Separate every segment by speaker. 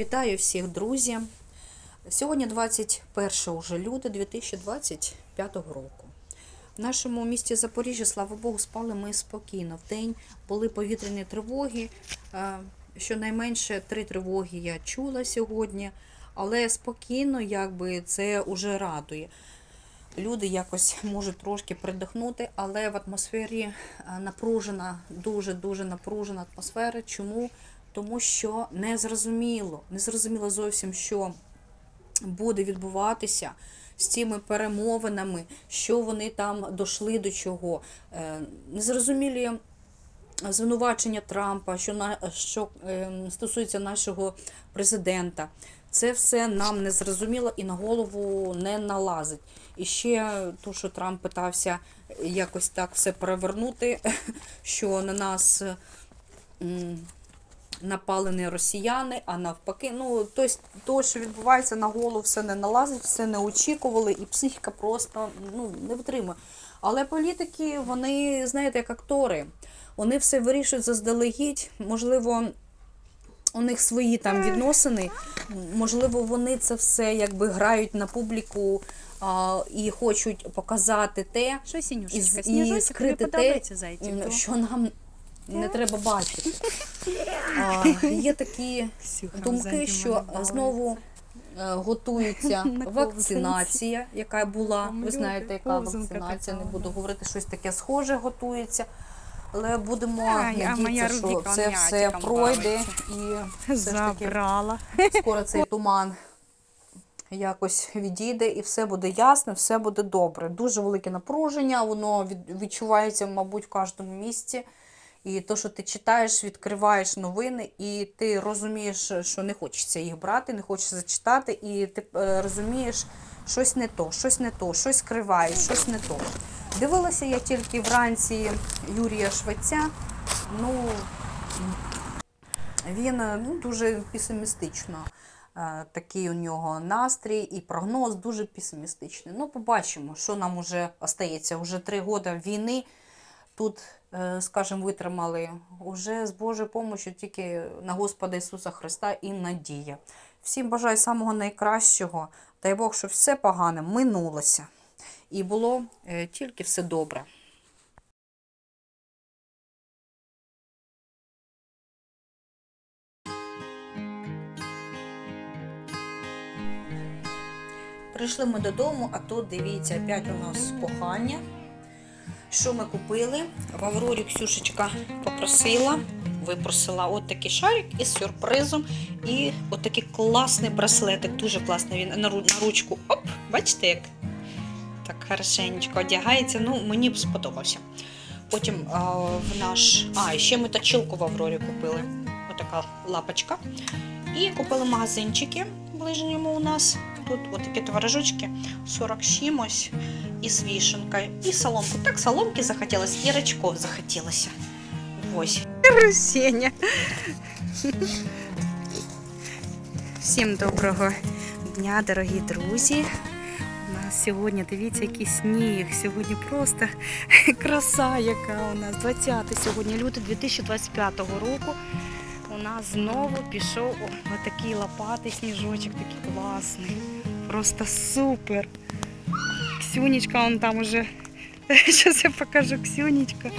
Speaker 1: Вітаю всіх, друзі! Сьогодні 21 уже люта 2025 року. В нашому місті Запоріжжя, слава Богу, спали ми спокійно. В день були повітряні тривоги. Е, Щонайменше три тривоги я чула сьогодні, але спокійно, якби це вже радує. Люди якось можуть трошки придихнути, але в атмосфері е, напружена, дуже-дуже напружена атмосфера. Чому? Тому що не зрозуміло, не зрозуміло зовсім, що буде відбуватися з цими перемовинами, що вони там дійшли до чого. Е, Незрозумілі звинувачення Трампа, що на що е, стосується нашого президента. Це все нам не зрозуміло і на голову не налазить. І ще то, що Трамп питався якось так все перевернути, що на нас не росіяни, а навпаки. Ну, тобто, то, що відбувається на голову, все не налазить, все не очікували, і психіка просто ну, не витримує. Але політики, вони, знаєте, як актори, вони все вирішують заздалегідь, можливо. У них свої там відносини, можливо, вони це все якби грають на публіку а, і хочуть показати те,
Speaker 2: Що,
Speaker 1: І і скрити те, що нам не треба бачити. А, є такі думки, що знову е, готується вакцинація, яка була. Ви знаєте, яка вакцинація, не буду говорити, щось таке схоже готується. Але будемо надіятися, що це все пройде і все ж таки скоро цей туман якось відійде і все буде ясно, все буде добре. Дуже велике напруження, воно відчувається, мабуть, в кожному місці. І то, що ти читаєш, відкриваєш новини, і ти розумієш, що не хочеться їх брати, не хочеться читати, і ти е, розумієш, щось не то, щось не то, щось скривають, щось не то. Дивилася я тільки вранці Юрія Швеця. Ну, він ну, дуже песимістично. е, Такий у нього настрій і прогноз дуже песимістичний. Ну, побачимо, що нам уже остається. Уже три роки війни. Тут, скажімо, витримали уже з Божою допомогою тільки на Господа Ісуса Христа і надія. Всім бажаю самого найкращого. Дай Бог, щоб все погане минулося. І було е, тільки все добре. Прийшли ми додому, а тут дивіться, опять у нас кохання. Що ми купили? В Аврорі Ксюшечка попросила, випросила от такий шарик із сюрпризом. І от такий класний браслетик, дуже класний. Він на, ру- на ручку. Оп, бачите, як так хорошенечко одягається. Ну, мені б сподобався. Потім а, в наш. А, ще ми точилку в Аврорі купили. Отака лапочка. І купили магазинчики ближньому у нас. Тут от такі творожочки 40 з чимось і з вішенкою, і соломку. Так, соломки захотілося, і рачков захотілося. Ось.
Speaker 2: Сеня. Всім доброго дня, дорогі друзі. У нас сьогодні, дивіться, який сніг. Сьогодні просто краса, яка у нас 20 сьогодні люте 2025 року. У нас знову пішов отакий лопатий сніжочок, такий класний. Просто супер. Ксюнечка, он там уже. Зараз я покажу Ксюнечка.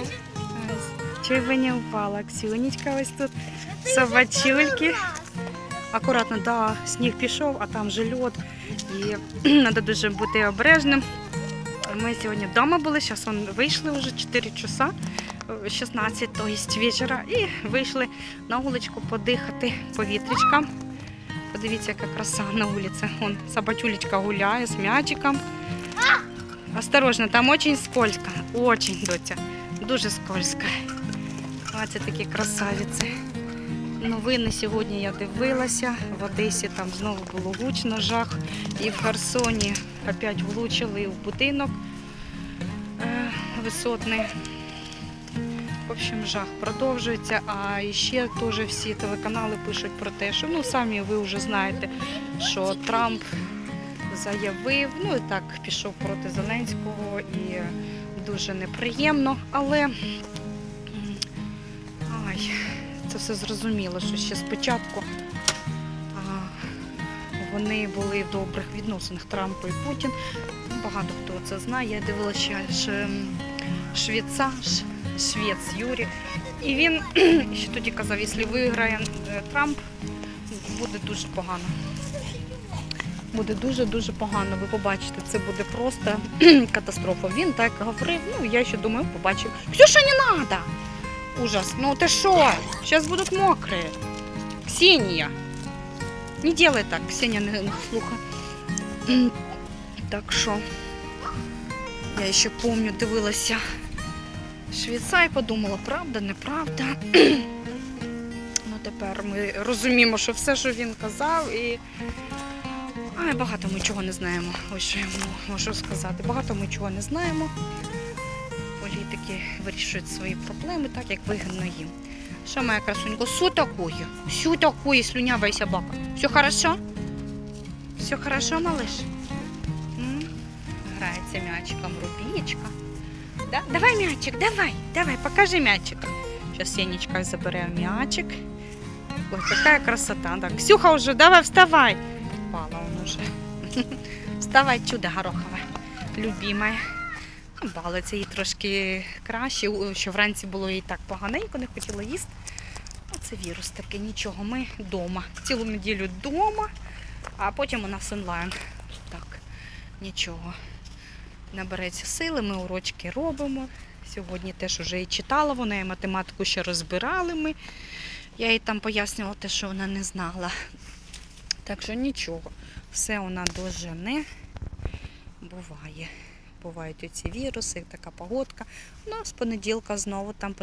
Speaker 2: Чуть би не упала. Ксюнечка ось тут. Собачульки. Акуратно, да, сніг пішов, а там же льод. І треба дуже бути обережним. Ми сьогодні вдома були, зараз вийшли вже 4 часа, е, 16 то есть вечора, і вийшли на вуличку подихати повітрячком. Подивіться, яка краса на вулиці. Вон собачулечка гуляє з м'ячиком. Осторожно, там очень скользко. Очень, доця. Дуже скользко. А це такі красавиці. Новини сьогодні я дивилася. В Одесі там знову було гучно, жах. І в Херсоні опять влучили в будинок е, висотний. В общем, жах продовжується. А ще теж всі телеканали пишуть про те, що ну самі ви вже знаєте, що Трамп заявив, ну і так пішов проти Зеленського і дуже неприємно, але ай, це все зрозуміло, що ще спочатку
Speaker 1: вони були в добрих відносинах Трампа і Путін. Багато хто це знає. Я дивилася ще ж, ем, швеця, ш- швець Юрій. І він ще тоді казав, якщо виграє е, Трамп, буде дуже погано. Буде дуже-дуже погано. Ви побачите, це буде просто катастрофа. Він так говорив. Ну, я ще думаю, побачив. Ксюша, не надо! Ужас. Ну ты что? Сейчас будут мокрые. Ксения. Не делай так, Ксения не. М, Так що. Я ще помню, дивилася Швейцар і подумала, правда, неправда. Ну тепер ми розуміємо, що все, що він казав, і Ай, багато ми чого не знаємо. Ось що я можу сказати. Багато ми чого не знаємо. Політики вирішують свої проблеми так, як вигідно їм. Що, моя красунька, що такое? Що такое, слюнявая собака? Все хорошо? Все хорошо, малыш? М? Грається м'ячиком Рубінечка. Да? Давай м'ячик, давай, давай, покажи м'ячик. Сейчас Сенечка забере м'ячик. Ой, какая красота. Да. Ксюха уже, давай, вставай. Упала он уже. Вставай, чудо горохове, любимая. Балиться їй трошки краще, що вранці було їй так поганенько, не хотіла їсти. Оце вірус такий, нічого. Ми вдома. Цілу неділю вдома, а потім у нас онлайн. Так, нічого. Набереться сили, ми урочки робимо. Сьогодні теж вже і читала вона, і математику ще розбирали ми. Я їй там пояснювала те, що вона не знала. Так що нічого, все вона дуже не буває. Бувають оці віруси, така погодка. Ну, з понеділка знову там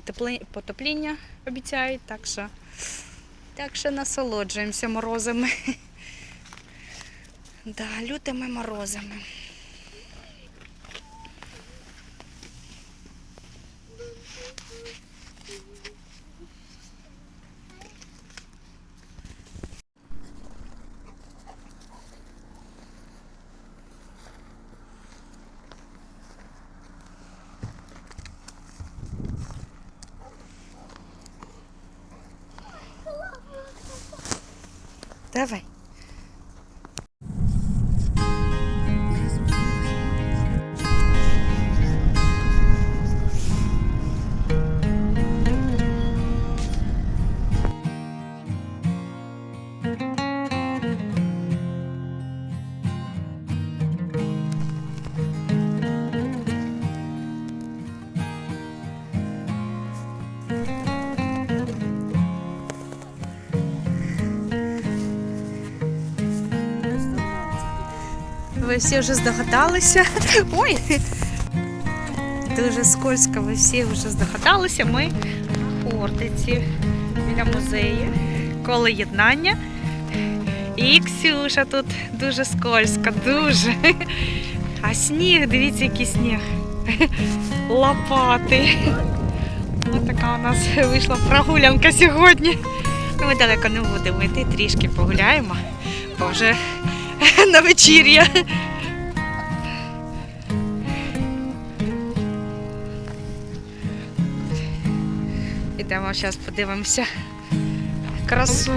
Speaker 1: потепління обіцяють, так що, так що насолоджуємося морозами. Да, лютими морозами. Ви всі вже здогадалися. Ой. Дуже скользко, ви всі вже здогадалися. Ми на Хортиці біля музею, коло єднання. І Ксюша тут дуже скользко, дуже. А сніг, дивіться, який сніг. Лопати. Ось така у нас вийшла прогулянка сьогодні. Ну, Ми далеко не будемо йти, трішки погуляємо, бо вже на вечір'я. Ідемо зараз подивимося красу.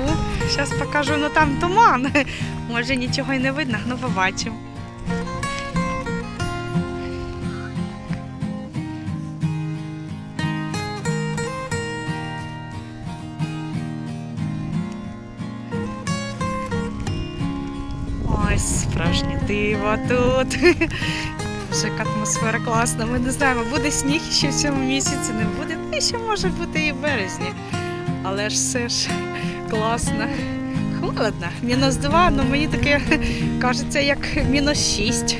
Speaker 1: Зараз покажу, ну там туман. Може нічого й не видно, ну побачимо. Диво тут. Вже атмосфера класна. Ми не знаємо, буде сніг ще в цьому місяці, не буде. Ну, і ще може бути і в березні. Але ж все ж класно. Холодно. Мінус 2, але мені таке кажеться, як мінус 6.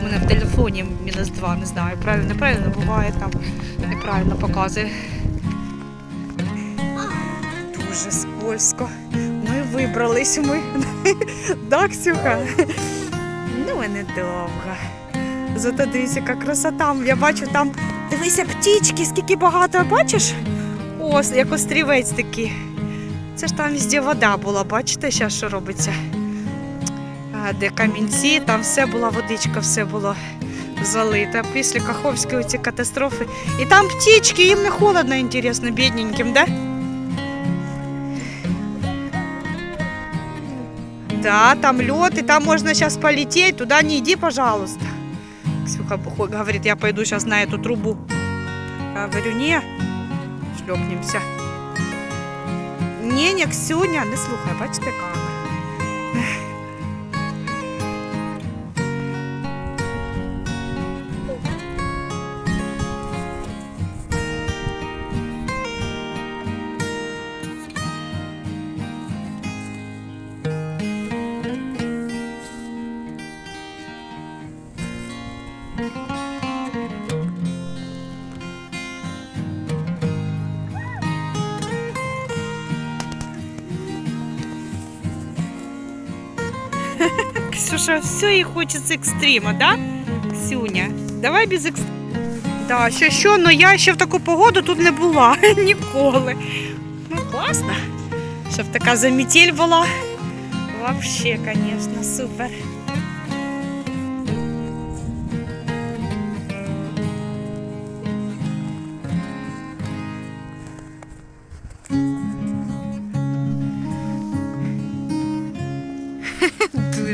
Speaker 1: У мене в телефоні мінус 2, не знаю, правильно, неправильно буває там, неправильно показує. Дуже скользко. Ну і вибрались ми. Да? Ну, недовго. Зато дивіться, яка красота. Я бачу там, дивися, птічки, скільки багато, бачиш? Ось, як острівець такий. Це ж там везде вода була, бачите, зараз що робиться? А, де камінці, там все була водичка, все було залито. Після Каховської ці катастрофи. І там птічки, їм не холодно, інтересно, бідненьким, да? Да, там лед, и там можно сейчас полететь. Туда не иди, пожалуйста. Ксюха говорит, я пойду сейчас на эту трубу. Говорю, не, шлепнемся. Не, не, Ксюня, не слухай, бачите, яка Ксюша, все їй хочеться екстрима, да? Ксюня, давай без екстрима. Да, що, що, но я ще в таку погоду тут не була ніколи. Ну, класно. Щоб така замітель була. Вообще, конечно, супер.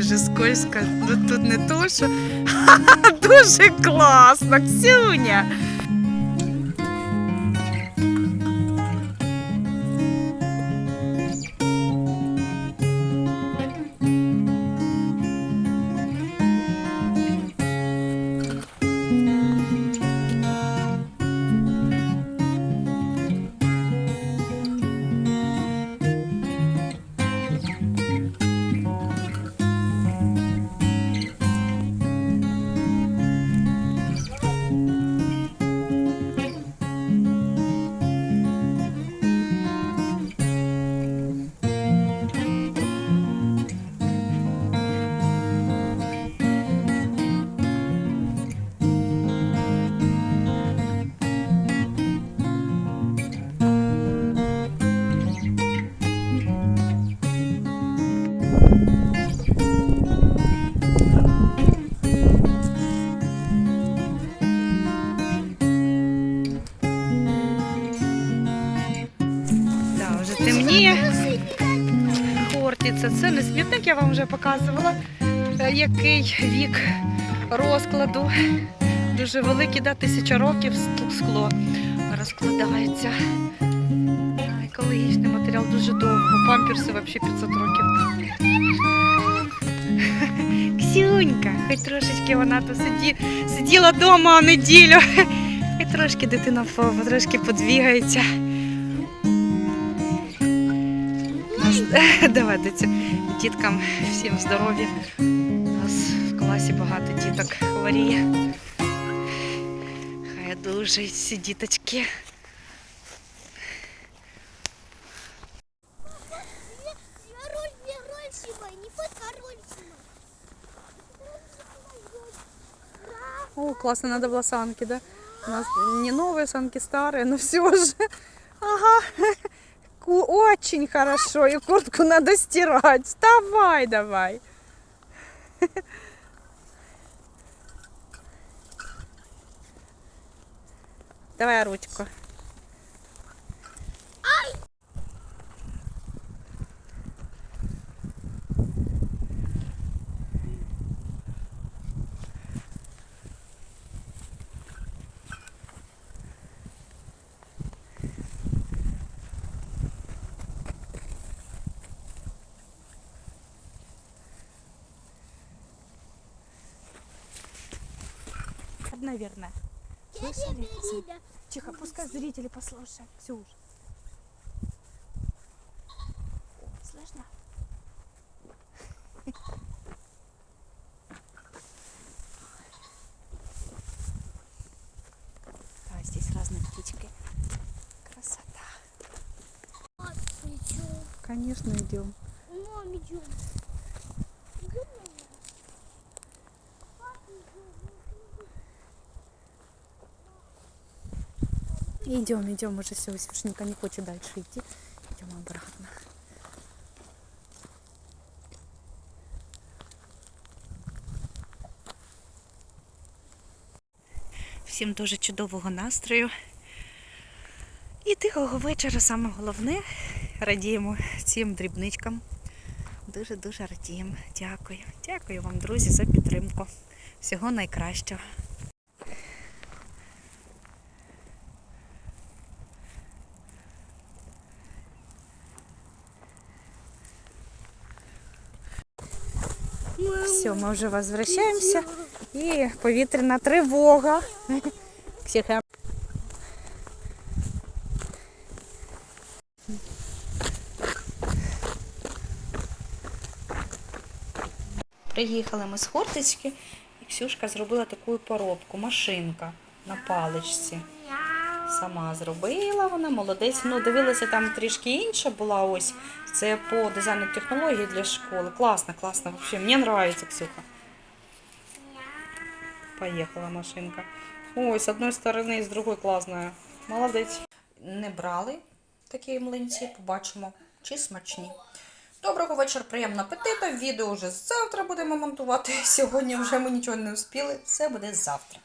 Speaker 1: Дуже скользко. Ну тут не то, що дуже класно, Ксюня. Це не смітник, я вам вже показувала, е, який вік розкладу. Дуже великий, да, тисяча років скло розкладається. Екологічний матеріал дуже довго. Памперси взагалі 500 років. Ксюнька, хоч трошечки вона тут сиді, сиділа вдома неділю. І трошки дитина трошки подвігається. Давай дитя, діткам всім здоров'я. У нас в класі багато діток хворіє. Хай одужають всі діточки.
Speaker 3: Король, не роль снимай, не фотка, а роль снимай.
Speaker 2: О, классно, надо было санки, да? У нас не новые санки, старые, но все же. Ага. Ку- Очень хорошо. И куртку надо стирать. Вставай давай. Давай ручку. Наверное. Слышали? Тихо, пускай зрители послушают. Ксюш. Слышно? Да, здесь разные птички. Красота.
Speaker 3: а?
Speaker 2: Конечно, идем.
Speaker 3: Мам, идём. Идём.
Speaker 2: Идем, идем, уже все, Ксюшенька не хочет дальше идти. Идем обратно.
Speaker 1: Всім дуже чудового настрою. І тихого вечора, саме головне, радіємо цим дрібничкам. дуже-дуже радіємо. Дякую. Дякую вам, друзі, за підтримку. Всього найкращого. Все, ми вже возвращаємося. І повітряна тривога. Психо. Приїхали ми з Хортицьки, і Ксюшка зробила таку поробку, машинка на паличці. Сама зробила вона, молодець. Ну, дивилася, там трішки інша була ось. Це по дизайну технології для школи. Класно, класно. Вообще, мені подобається, Ксюха. Поїхала машинка. Ой, з одної сторони з другої класна. Молодець. Не брали такі млинці, побачимо, чи смачні. Доброго вечора, приємного апетиту. Відео вже завтра будемо монтувати. Сьогодні вже ми нічого не успіли. Все буде завтра.